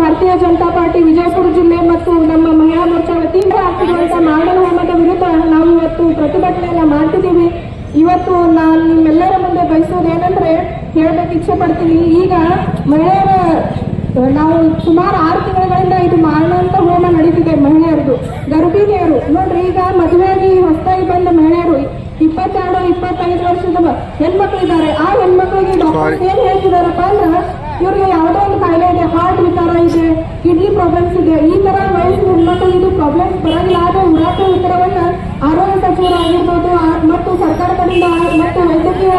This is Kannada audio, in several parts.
ಭಾರತೀಯ ಜನತಾ ಪಾರ್ಟಿ ವಿಜಯಪುರ ಜಿಲ್ಲೆ ಮತ್ತು ನಮ್ಮ ಮಹಿಳಾ ಮೋರ್ಚಾ ವತಿಯಿಂದ ಆಗ್ತಿರುವಂತ ಮಾರಣ ಹೋಮದ ವಿರುದ್ಧ ನಾವು ಇವತ್ತು ಪ್ರತಿಭಟನೆಯನ್ನ ಮಾಡ್ತಿದ್ದೀವಿ. ಇವತ್ತು ನಾನು ನಿಮ್ಮೆಲ್ಲರ ಮುಂದೆ ಬಯಸೋದು ಹೇಳಬೇಕು ಇಚ್ಛೆ ಪಡ್ತೀನಿ ಈಗ ಮಹಿಳೆಯರ, ನಾವು ಸುಮಾರು ಆರು ತಿಂಗಳಿಂದ ಇದು ಮಾರಣಾಂತ ಹೋಮ ನಡೀತಿದೆ ಮಹಿಳೆಯರದು. ಗರ್ಭಿಣಿಯರು, ನೋಡ್ರಿ, ಈಗ ಮದುವೆಯಾಗಿ ಹೊಸದಾಗಿ ಬಂದ ಮಹಿಳೆಯರು ಇಪ್ಪತ್ತೆರಡು, ಇಪ್ಪತ್ತೈದು ವರ್ಷದ ಹೆಣ್ಮಕ್ಳಿದ್ದಾರೆ ಆ ಹೆಣ್ಮಕ್ಳಿಗೆ ಡಾಕ್ಟರ್ ಏನ್ ಹೇಳ್ತಿದಾರಪ್ಪ ಅಂದ್ರೆ ಇವ್ರಿಗೆ ಯಾವುದೋ ಒಂದು ಕಾಯಿಲೆ ಇದೆ ಹಾರ್ಟ್ ವಿಕಾರ ಇದೆ ಕಿಡ್ನಿ ಪ್ರಾಬ್ಲಮ್ಸ್ ಇದೆ, ಈ ತರ ವಯಸ್ಸು ಹೆಣ್ಮಕ್ಳು ಇದು ಪ್ರಾಬ್ಲಮ್ಸ್ ಬರಂಗಿಲ್ಲ. ಆದ್ರೆ ಉಡಾಕ ಉತ್ತರವನ್ನ ಆರೋಗ್ಯ ಸಚಿವರು ಆಗಿರ್ಬೋದು, ಆ- ಮತ್ತು ಸರ್ಕಾರ ಕಡೆಯಿಂದ ಮತ್ತು ವೈದ್ಯಕೀಯ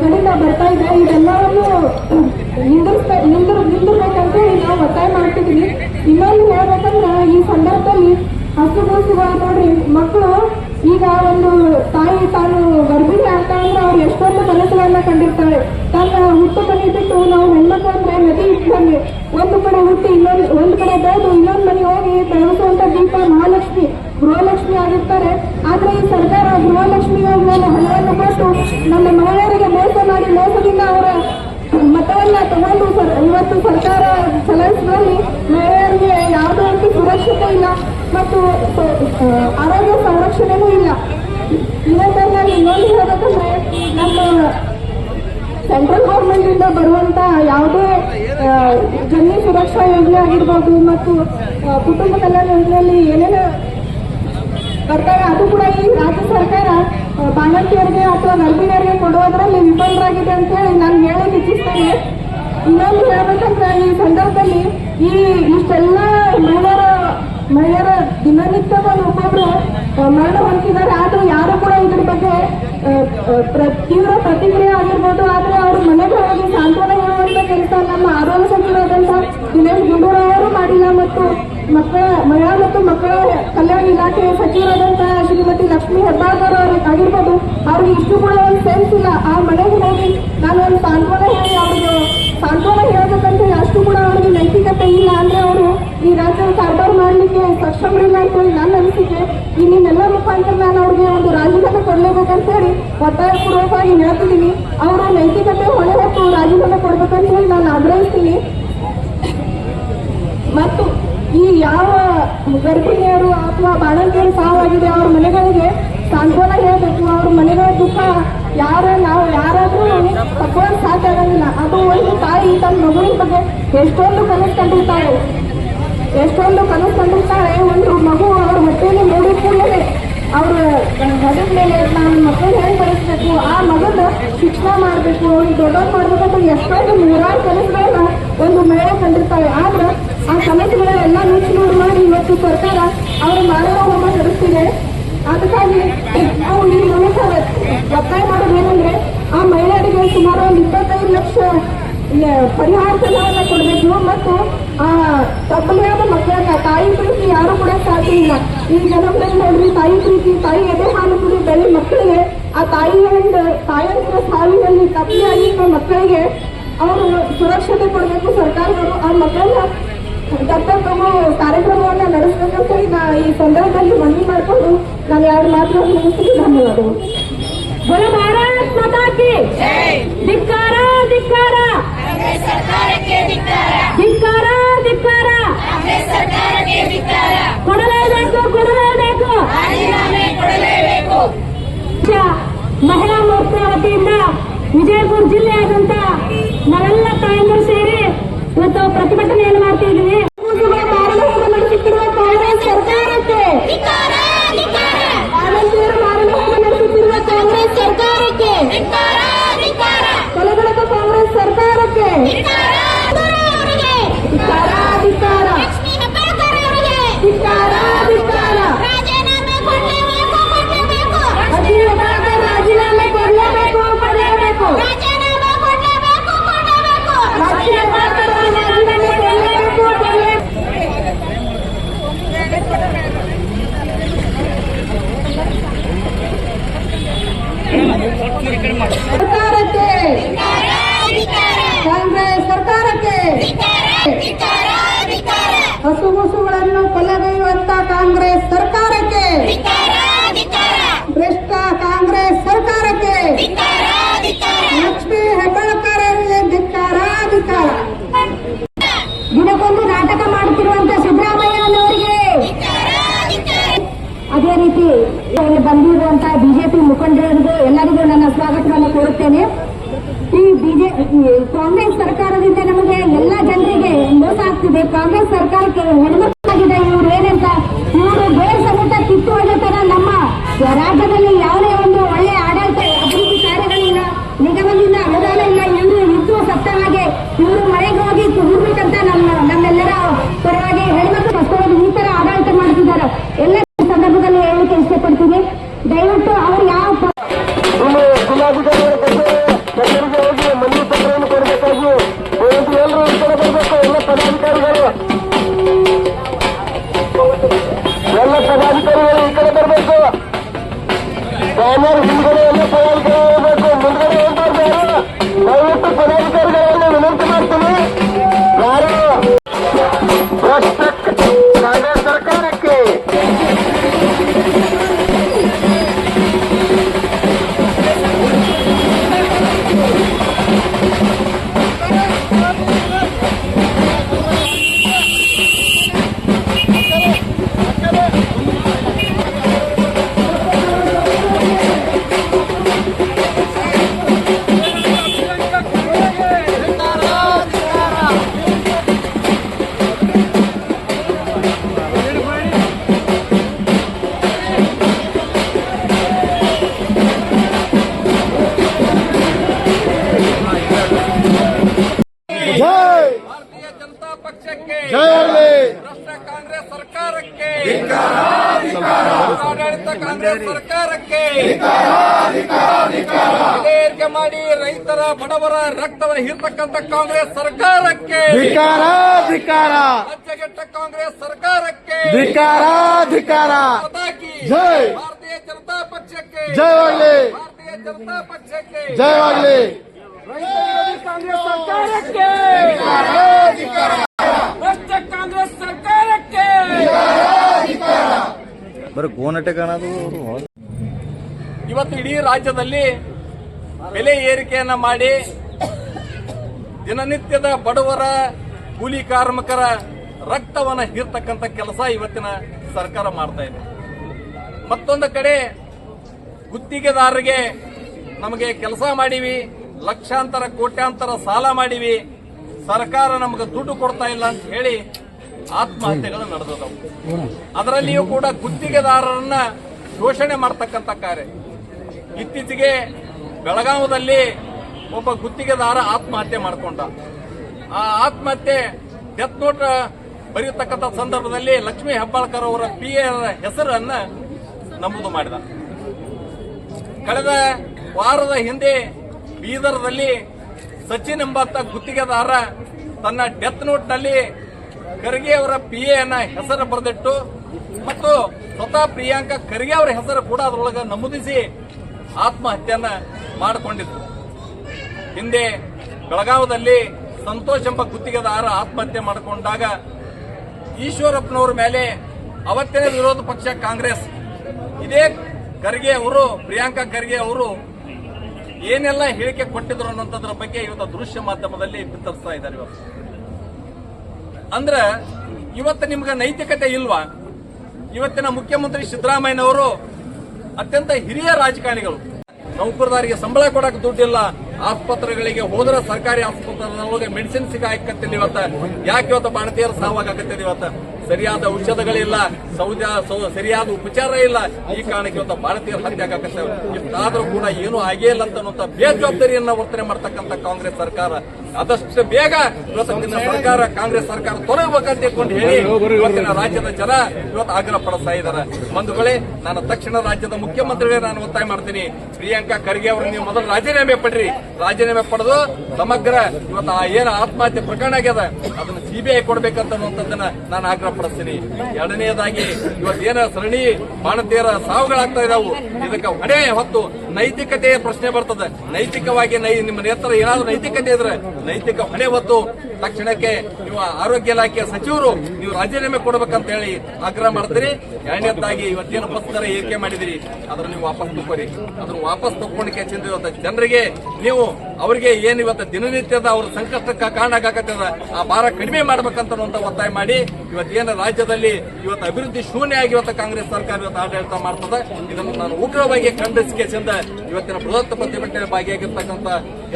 ಕಡೆಯಿಂದ ಬರ್ತಾ ಇದೆ. ಇದೆಲ್ಲವನ್ನು ನಿಂದಿರ್ಸ್ಬೇ ನಿಂದಿರ್ ನಿಂದಿರ್ಬೇಕಂತ ನಾವು ಒತ್ತಾಯ ಮಾಡ್ತಿದೀವಿ. ಇನ್ನೊಂದು ಹೇಳ್ಬೇಕಂದ್ರೆ ಈ ಸಂದರ್ಭದಲ್ಲಿ ಹಸುಗೂಸುಗಳು ನೋಡ್ರಿ, ಮಕ್ಕಳು ಈಗ ಒಂದು ತಾಯಿ ತಾನು ಗರ್ಭಿಣಿ ಆಗ್ತಾ ಅಂದ್ರೆ ಅವ್ರು ಎಷ್ಟೊಂದು ಕನಸುಗಳನ್ನ ಕಂಡಿರ್ತಾಳೆ ತನ್ನ ಹುಟ್ಟು ಮನೆ ಬಿಟ್ಟು ನಾವು ಹೆಣ್ಮಕ್ಳು ಅಂದ್ರೆ ನದಿ ಇಟ್ಟಂಗೆ ಒಂದು ಕಡೆ ಹುಟ್ಟಿ ಇನ್ನೊಂದು, ಒಂದು ಕಡೆ ಬೆಳೆದು ಇನ್ನೊಂದು ಮನೆ ಹೋಗಿ ಬೆಳೆಸುವಂತ ದೀಪ ಮಹಾಲಕ್ಷ್ಮಿ, ಗೃಹಲಕ್ಷ್ಮಿ ಆಗಿರ್ತಾರೆ. ಆದ್ರೆ ಈ ಸರ್ಕಾರ ಗೃಹಲಕ್ಷ್ಮಿ ಮೇಲೆ ಹಣವನ್ನು ಕೊಟ್ಟು ನಮ್ಮ ಮಹಿಳೆಯರಿಗೆ ಮೋಸ ಮಾಡಿ ಮೋಸದಿಂದ ಅವರ ಮತವನ್ನ ತಗೊಂಡು ಇವತ್ತು ಸರ್ಕಾರ ಚಲಾಯಿಸಿದಲ್ಲಿ ಮಹಿಳೆಯರಿಗೆ ಯಾವುದೇ ರೀತಿ ಸುರಕ್ಷತೆ ಇಲ್ಲ. ಮತ್ತು ಸಂರಕ್ಷಣೆನೂ ಇಲ್ಲ. ಇನ್ನೊಂದನ್ನ ಇನ್ನೊಂದು ಹೇಳ್ಬೇಕಂದ್ರೆ ನಮ್ಮ ಸೆಂಟ್ರಲ್ ಗೌರ್ಮೆಂಟ್ ಇಂದ ಬರುವಂತ ಯಾವುದೇ ಜನನಿ ಸುರಕ್ಷಾ ಯೋಜನೆ ಆಗಿರ್ಬೋದು ಮತ್ತು ಕುಟುಂಬ ಕಲ್ಯಾಣ ಯೋಜನೆಯಲ್ಲಿ ಏನೇನು ಬರ್ತಾರೆ ಅದು ಕೂಡ ಈ ರಾಜ್ಯ ಸರ್ಕಾರ ಬಾಣಂತಿಯರಿಗೆ ಅಥವಾ ಗರ್ಭಿಣಿಯರಿಗೆ ಕೊಡುವುದರಲ್ಲಿ ವಿಫಲರಾಗಿದೆ ಅಂತ ಹೇಳಿ ನಾನು ಹೇಳಕ್ ಇಚ್ಛಿಸ್ತೇನೆ. ಇನ್ನೊಂದು ಹೇಳ್ಬೇಕಂದ್ರೆ ಈ ಸಂದರ್ಭದಲ್ಲಿ ಈ ಇಷ್ಟೆಲ್ಲ ಮಹಿಳೆಯರ ಮಹಿಳೆಯರ ದಿನನಿತ್ಯವನ್ನು ಮರಣ ಹೊಂದಿದ್ದಾರೆ ಆದ್ರೂ ಯಾರು ಕೂಡ ಇದ್ರ ಬಗ್ಗೆ ತೀವ್ರ ಪ್ರತಿಕ್ರಿಯೆ ಆಗಿರ್ಬೋದು. ಆದ್ರೆ ಅವರು ಮನೆಗೆ ಹೋಗಿ ಸಾಂತ್ವನ ಹೇಳುವಂತ ಕೆಲಸ ನಮ್ಮ ಆರೋಗ್ಯ ಸಚಿವರಾದಂತ ದಿನೇಶ್ ಗುಂಡೂರಾವ್ ಅವರು ಮಾಡಿಲ್ಲ. ಮತ್ತು ಮಕ್ಕಳ, ಮಹಿಳಾ ಮತ್ತು ಮಕ್ಕಳ ಕಲ್ಯಾಣ ಇಲಾಖೆಯ ಸಚಿವರಾದಂತಹ ಶ್ರೀಮತಿ ಲಕ್ಷ್ಮೀ ಹೆಬ್ಬಾಳ್ಕರ್ ಅವರು ಆಗಿರ್ಬೋದು, ಅವ್ರಿಗೆ ಇಷ್ಟು ಕೂಡ ಒಂದು ಸೆನ್ಸ್ ಇಲ್ಲ. ಆ ಮನೆಗೆ ಹೋಗಿ ನಾನು ಒಂದು ಸಾಂತ್ವನ ಹೇಳಿ ಅವ್ರಿಗೆ, ಸಾಂತ್ವನ ಹೇಳಬೇಕಂತ ಹೇಳಿ ಅಷ್ಟು ಕೂಡ ಅವ್ರಿಗೆ ನೈತಿಕತೆ ಇಲ್ಲ. ಅಂದ್ರೆ ಅವರು ಈ ರಾಜ್ಯದ ಕಾರ್ಬಾರ್ ಮಾಡಲಿಕ್ಕೆ ಸಕ್ಷಮರಿಲ್ಲ ಅಂತ ನನ್ನ ಅನಿಸಿಕೆ. ನಿಮ್ಮೆಲ್ಲ ನಾನು ಅವ್ರಿಗೆ ಒಂದು ರಾಜೀನಾಮೆ ಕೊಡ್ಲೇಬೇಕಂತ ಹೇಳಿ ಒತ್ತಾಯಪೂರ್ವಕವಾಗಿ ಹೇಳ್ತಿದ್ದೀನಿ. ಅವರ ನೈತಿಕತೆ ಹೊಣೆ ಹೊತ್ತು ರಾಜೀನಾಮೆ ಕೊಡ್ಬೇಕಂತ ಹೇಳಿ ನಾನು ಆಗ್ರಹಿಸ್ತೀನಿ. ಮತ್ತು ಈ ಯಾವ ಗರ್ಭಿಣಿಯರು ಅಥವಾ ಬಾಣಂತಿಯರು ಸಾವಾಗಿದೆ ಅವ್ರ ಮನೆಗಳಿಗೆ ಸಾಂತ್ವನ ಹೇಳಬೇಕು. ಅವ್ರ ಮನೆಗಳ ದುಃಖ ಯಾರ, ನಾವು ಯಾರಾದ್ರೂ ತಗೊಳ್ಳೋಕೆ ಸಾಧ್ಯ ಆಗಂಗಿಲ್ಲ. ಅದು ಒಂದು ತಾಯಿ, ತನ್ನ ಮಗುವಿನ ಬಗ್ಗೆ ಎಷ್ಟೊಂದು ಕನಸು ಕಂಡಿರ್ತಾಳೆ. ಎಷ್ಟೊಂದು ಕನಸು ಕಂಡಿರ್ತಾಳೆ. ಒಂದು ಮಗು ಅವ್ರ ಹೊಟ್ಟೆಯಲ್ಲಿ ಕೂಡಲೇ ಅವ್ರ ಮಗನ ಮೇಲೆ ನಾವು ಮಕ್ಕಳು ಹೇಗೆ ಬೆಳೆಸ್ಬೇಕು ಆ ಮಗನ ಶಿಕ್ಷಣ ಮಾಡಬೇಕು ಅವ್ರಿಗೆ ದೊಡ್ಡವ್ರು ಮಾಡ್ಬೇಕಂತ ಎಷ್ಟೊಂದು ನೂರಾರು ಕನಸುಗಳನ್ನ ಒಂದು ಮಹಿಳೆ ಕಂಡಿರ್ತಾಳೆ. ಆದ್ರೆ ಆ ಕನಸುಗಳೆಲ್ಲ ನುಚ್ಚು ಮಾಡಿ, ಇವತ್ತು ಸರ್ಕಾರ ಅವರು ಮಾನವ ನಡೆಸ್ತಿದೆ. ಅದಕ್ಕಾಗಿ ನಾವು ಈ ಮೂಲಕ ಒತ್ತಾಯ ಮಾಡೋದು ಏನಂದ್ರೆ, ಆ ಮಹಿಳೆಯರಿಗೆ ಸುಮಾರು ಒಂದು ಇಪ್ಪತ್ತೈದು ಲಕ್ಷ ಪರಿಹಾರ ಧನವನ್ನ ಕೊಡಬೇಕು. ಮತ್ತು ಆ ತಪ್ಪಲೆಯಾದ ಮಕ್ಕಳನ್ನ, ತಾಯಿ ಪ್ರೀತಿ ಯಾರು ಕೂಡ ಸಾಧ್ಯ ಇಲ್ಲ. ಈ ಜನಗಳಲ್ಲಿ ನೋಡ್ರಿ, ತಾಯಿ ಪ್ರೀತಿ ತಾಯಿ ಎದೆ ಹಾಲು ಕುಡಿದಲ್ಲಿ ಮಕ್ಕಳಿಗೆ, ಆ ತಾಯಿಯ ಒಂದು ತಾಯಂದಿರ ಸಾಲಿನಲ್ಲಿ ತಪ್ಪಿಯಾಗಿ ಮಕ್ಕಳಿಗೆ ಅವರು ಸುರಕ್ಷತೆ ಕೊಡಬೇಕು. ಸರ್ಕಾರಗಳು ಆ ಮಕ್ಕಳನ್ನ ಕರ್ತವ್ಯ ಕಾರ್ಯಕ್ರಮವನ್ನ ನಡೆಸಬೇಕಂತ ನಾ ಈ ಸಂದರ್ಭದಲ್ಲಿ ಮನವಿ ಮಾಡಿಕೊಂಡು ನಾನು ಎರಡು ಮಾತುಗಳನ್ನು ಮುಗಿಸ್ತೀನಿ. ಧನ್ಯವಾದಗಳು. ಧಿಕ್ಕಾರ ಜಿಲ್ಲೆಯಾದಂತ ನಾವೆಲ್ಲ ತಾಯಂದರು ಸೇರಿ ಇವತ್ತು ಪ್ರತಿಭಟನೆಯನ್ನು ಮಾಡ್ತಾ ಇದ್ದೀವಿ ಹಸು ಹುಸುಗಳನ್ನು ಕೊಲೆಗೈಯುವಂತ ಕಾಂಗ್ರೆಸ್ ಸರ್ಕಾರಕ್ಕೆ. ಭ್ರಷ್ಟ ಕಾಂಗ್ರೆಸ್ ಸರ್ಕಾರಕ್ಕೆ. ಲಕ್ಷ್ಮೀ ಹೆಬ್ಬಾಳ್ಕರ್ ಅವರಿಗೆ ಧಿಕ್ಕಾರ ಧಿಕ್ಕಾರ ದಿನಕ್ಕೊಂದು ನಾಟಕ ಮಾಡುತ್ತಿರುವಂತ ಸಿದ್ದರಾಮಯ್ಯನವರಿಗೆ. ಅದೇ ರೀತಿ ಬಂದಿರುವಂತಹ ಬಿಜೆಪಿ ಮುಖಂಡರಿಗೂ ಎಲ್ಲರಿಗೂ ನನ್ನ ಸ್ವಾಗತವನ್ನು ಕೋರುತ್ತೇನೆ. ಈ ಕಾಂಗ್ರೆಸ್ ಸರ್ಕಾರದಿಂದ ನಮಗೆ ಎಲ್ಲ ಜನರಿಗೆ ಮೋಸ ಆಗ್ತಿದೆ. ಕಾಂಗ್ರೆಸ್ ಸರ್ಕಾರಕ್ಕೆ ಹೆಣ್ಮಕ್ಳಾಗಿದೆ, ಇವ್ರು ಏನಂತ, ಇವರು ಬೇರೆ ಸಮೇತ ಕಿತ್ತು ಹೊಡೆತರ ನಮ್ಮ ರಾಜ್ಯದಲ್ಲಿ ಪಕ್ಷಕ್ಕೆ ಭ್ರಷ್ಟ ಕಾಂಗ್ರೆಸ್ ಸರ್ಕಾರಕ್ಕೆ ಆಡಳಿತ ಕಾಂಗ್ರೆಸ್ ಸರ್ಕಾರಕ್ಕೆ ಏರಿಕೆ ಮಾಡಿ ರೈತರ ಬಡವರ ರಕ್ತವನ್ನು ಹೀರ್ತಕ್ಕಂಥ ಕಾಂಗ್ರೆಸ್ ಸರ್ಕಾರಕ್ಕೆ ರಾಜ್ಯಗೆಟ್ಟ ಕಾಂಗ್ರೆಸ್ ಸರ್ಕಾರಕ್ಕೆ ಜೈ. ಭಾರತೀಯ ಜನತಾ ಪಕ್ಷಕ್ಕೆ ಜಯವಾಗಲಿ ಭಾರತೀಯ ಜನತಾ ಪಕ್ಷಕ್ಕೆ ಜಯವಾಗಲಿ ಕಾಂಗ್ರೆಸ್ ಸರ್ಕಾರಕ್ಕೆ ಕಾಂಗ್ರೆಸ್ ಸರ್ಕಾರಕ್ಕೆ! ಬರೀ ಕಾಣೋದು ಇವತ್ತು ಇಡೀ ರಾಜ್ಯದಲ್ಲಿ ಬೆಲೆ ಏರಿಕೆಯನ್ನ ಮಾಡಿ ದಿನನಿತ್ಯದ ಬಡವರ ಕೂಲಿ ಕಾರ್ಮಿಕರ ರಕ್ತವನ್ನ ಹೀರ್ತಕ್ಕಂಥ ಕೆಲಸ ಇವತ್ತಿನ ಸರ್ಕಾರ ಮಾಡ್ತಾ ಇದೆ. ಮತ್ತೊಂದು ಕಡೆ ಗುತ್ತಿಗೆದಾರರಿಗೆ ನಮಗೆ ಕೆಲಸ ಮಾಡಿವಿ ಲಕ್ಷಾಂತರ ಕೋಟ್ಯಾಂತರ ಸಾಲ ಮಾಡೀವಿ. ಸರ್ಕಾರ ನಮಗೆ ದುಡ್ಡು ಕೊಡ್ತಾ ಇಲ್ಲ ಅಂತ ಹೇಳಿ ಆತ್ಮಹತ್ಯೆಗಳು ನಡೆದವು. ಅದರಲ್ಲಿಯೂ ಕೂಡ ಗುತ್ತಿಗೆದಾರರನ್ನ ಶೋಷಣೆ ಮಾಡ್ತಕ್ಕಂಥ ಕಾರ್ಯ. ಇತ್ತೀಚೆಗೆ ಬೆಳಗಾವದಲ್ಲಿ ಒಬ್ಬ ಗುತ್ತಿಗೆದಾರ ಆತ್ಮಹತ್ಯೆ ಮಾಡಿಕೊಂಡ. ಆ ಆತ್ಮಹತ್ಯೆ ಡೆತ್ ನೋಟ್ ಬರೆಯತಕ್ಕಂಥ ಸಂದರ್ಭದಲ್ಲಿ ಲಕ್ಷ್ಮೀ ಹೆಬ್ಬಾಳ್ಕರ್ ಅವರ ಪಿ ಎ ಹೆಸರನ್ನ ನಮೂದು ಮಾಡಿದ. ಕಳೆದ ವಾರದ ಹಿಂದೆ ಬೀದರ್ದಲ್ಲಿ ಸಚಿನ್ ಎಂಬಂತ ಗುತ್ತಿಗೆದಾರ ತನ್ನ ಡೆತ್ ನೋಟ್ನಲ್ಲಿ ಖರ್ಗೆ ಅವರ ಪಿ ಎನ್ನ ಹೆಸರು ಬರೆದಿಟ್ಟು ಮತ್ತು ಸ್ವತಃ ಪ್ರಿಯಾಂಕಾ ಖರ್ಗೆ ಅವರ ಹೆಸರು ಕೂಡ ಅದರೊಳಗೆ ನಮೂದಿಸಿ ಆತ್ಮಹತ್ಯೆಯನ್ನ ಮಾಡಿಕೊಂಡಿದ್ರು. ಹಿಂದೆ ಬೆಳಗಾವದಲ್ಲಿ ಸಂತೋಷ್ ಎಂಬ ಗುತ್ತಿಗೆದಾರ ಆತ್ಮಹತ್ಯೆ ಮಾಡಿಕೊಂಡಾಗ ಈಶ್ವರಪ್ಪನವರ ಮೇಲೆ ಅವತ್ತಿನ ವಿರೋಧ ಪಕ್ಷ ಕಾಂಗ್ರೆಸ್. ಇದೇ ಖರ್ಗೆ ಅವರು, ಪ್ರಿಯಾಂಕಾ ಖರ್ಗೆ ಅವರು ಏನೆಲ್ಲ ಹೇಳಿಕೆ ಕೊಟ್ಟಿದ್ರು ಅನ್ನೋದ್ರ ಬಗ್ಗೆ ಇವತ್ತು ದೃಶ್ಯ ಮಾಧ್ಯಮದಲ್ಲಿ ಬಿತ್ತರಿಸ್ತಾ ಇದ್ದಾರೆ ಇವತ್ತು ಅಂದ್ರೆ ಇವತ್ತು ನಿಮ್ಗೆ ನೈತಿಕತೆ ಇಲ್ವಾ? ಇವತ್ತಿನ ಮುಖ್ಯಮಂತ್ರಿ ಸಿದ್ದರಾಮಯ್ಯನವರು ಅತ್ಯಂತ ಹಿರಿಯ ರಾಜಕಾರಣಿಗಳು. ನೌಕರದಾರಿಗೆ ಸಂಬಳ ಕೊಡಕ್ಕೆ ದುಡ್ಡಿಲ್ಲ. ಆಸ್ಪತ್ರೆಗಳಿಗೆ ಹೋದ್ರೆ ಸರ್ಕಾರಿ ಆಸ್ಪತ್ರೆ ಮೆಡಿಸಿನ್ ಸಿಗಾಕತ್ತಿಲ್ಲ ಇವತ್ತ. ಯಾಕೆ ಇವತ್ತು ಭಾರತೀಯರು ಸಾವಾಗತ್ತಿದೆ ಇವತ್ತ? ಸರಿಯಾದ ಔಷಧಗಳಿಲ್ಲ. ಸೌಜ ಸರಿಯಾದ ಉಪಚಾರ ಇಲ್ಲ. ಈ ಕಾರಣಕ್ಕೆ ಇವತ್ತು ಭಾರತೀಯರು ಹತ್ಯೆ ಆಗಕ್ಕೆ ಇಷ್ಟಾದ್ರೂ ಕೂಡ ಏನೂ ಆಗೇ ಇಲ್ಲ ಅಂತ ಬೇಜವಾಬ್ದಾರಿಯನ್ನ ವರ್ತನೆ ಮಾಡ್ತಕ್ಕಂತ ಕಾಂಗ್ರೆಸ್ ಸರ್ಕಾರ. ಆದಷ್ಟು ಬೇಗ ಇವತ್ತಿನ ಸರ್ಕಾರ, ಕಾಂಗ್ರೆಸ್ ಸರ್ಕಾರ ತೊಲಗಬೇಕಂತ ಹೇಳಿ ಇವತ್ತಿನ ರಾಜ್ಯದ ಜನ ಇವತ್ತು ಆಗ್ರಹ ಪಡಿಸ್ತಾ ಇದ್ದಾರೆ. ಬಂಧುಗಳೇ, ನಾನು ತಕ್ಷಣ ರಾಜ್ಯದ ಮುಖ್ಯಮಂತ್ರಿಗಳೇ ನಾನು ಒತ್ತಾಯ ಮಾಡ್ತೀನಿ. ಪ್ರಿಯಾಂಕಾ ಖರ್ಗೆ ಅವರು ನೀವು ಮೊದಲು ರಾಜೀನಾಮೆ ಪಡ್ರಿ. ರಾಜೀನಾಮೆ ಪಡೆದು ಸಮಗ್ರ ಇವತ್ತು ಆ ಏನು ಆತ್ಮಹತ್ಯೆ ಪ್ರಕರಣ ಆಗ್ಯದ, ಅದನ್ನು ಸಿಬಿಐ ಕೊಡ್ಬೇಕಂತ ನಾನು ಆಗ್ರಹ ಪಡಿಸ್ತೀನಿ. ಎರಡನೆಯದಾಗಿ ಇವತ್ತೇನ ಸರಣಿ ಬಾಣತಿಯರ ಸಾವುಗಳಾಗ್ತಾ ಇದಾವು? ಇದಕ್ಕೆ ಹೊಣೆ ಹೊತ್ತು ನೈತಿಕತೆಯ ಪ್ರಶ್ನೆ ಬರ್ತದೆ. ನೈತಿಕವಾಗಿ ನಿಮ್ಮ ನೇತ್ರ ಏನಾದ್ರೂ ನೈತಿಕತೆ ಇದ್ರೆ ನೈತಿಕ ಹೊಣೆ ಹೊತ್ತು ತಕ್ಷಣಕ್ಕೆ ನೀವು ಆರೋಗ್ಯ ಇಲಾಖೆಯ ಸಚಿವರು ನೀವು ರಾಜೀನಾಮೆ ಕೊಡಬೇಕಂತ ಹೇಳಿ ಆಗ್ರಹ ಮಾಡ್ತೀರಿ. ಎರಡನೇದಾಗಿ ಇವತ್ತೇನು ದರ ಏರಿಕೆ ಮಾಡಿದಿರಿ? ಅದನ್ನು ನೀವು ವಾಪಸ್ ತಗೋರಿ ಅದ್ರ ವಾಪಸ್ ತಗೊಂಡಿಕೆ ಚಿಂತ ಇವತ್ತು ಜನರಿಗೆ ನೀವು ಅವರಿಗೆ ಏನು ಇವತ್ತು ದಿನನಿತ್ಯದ ಅವ್ರ ಸಂಕಷ್ಟಕ್ಕೆ ಕಾರಣ ಆಗಾಕತ್ತದ, ಆ ಭಾರ ಕಡಿಮೆ ಮಾಡ್ಬೇಕಂತ ಒತ್ತಾಯ ಮಾಡಿ ಇವತ್ತೇನು ರಾಜ್ಯದಲ್ಲಿ ಇವತ್ತು ಅಭಿವೃದ್ಧಿ ಶೂನ್ಯ ಆಗಿ ಇವತ್ತು ಕಾಂಗ್ರೆಸ್ ಸರ್ಕಾರ ಇವತ್ತು ಆಡಳಿತ ಮಾಡ್ತದೆ. ಇದನ್ನು ನಾನು ಉಗ್ರವಾಗಿ ಖಂಡಿಸಿಕೆಸಿಂದ ಇವತ್ತಿನ ಬೃಹತ್ ಪ್ರತಿಭಟನೆ ಭಾಗಿಯಾಗಿರ್ತಕ್ಕಂಥ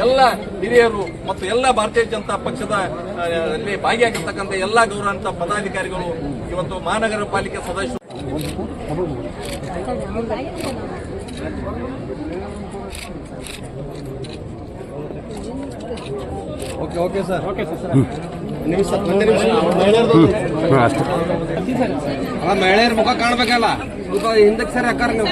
ಎಲ್ಲ ಹಿರಿಯರು ಮತ್ತು ಎಲ್ಲ ಭಾರತೀಯ ಜನತಾ ಪಕ್ಷದ ಅಲ್ಲಿ ಭಾಗಿಯಾಗಿರ್ತಕ್ಕಂಥ ಎಲ್ಲ ಗೌರವಾನ್ವಿತ ಪದಾಧಿಕಾರಿಗಳು ಇವತ್ತು ಮಹಾನಗರ ಪಾಲಿಕೆ ಸದಸ್ಯರು okay okay sir. Okay sir ಮಹಿಳೆಯರ ಮುಖ ಕಾಣ್ಬೇಕಲ್ಲ. ಸ್ವಲ್ಪ ಹಿಂದಕ್ಕೆ ಸರಿ ಅಕ್ಕಾರ ನೀವು.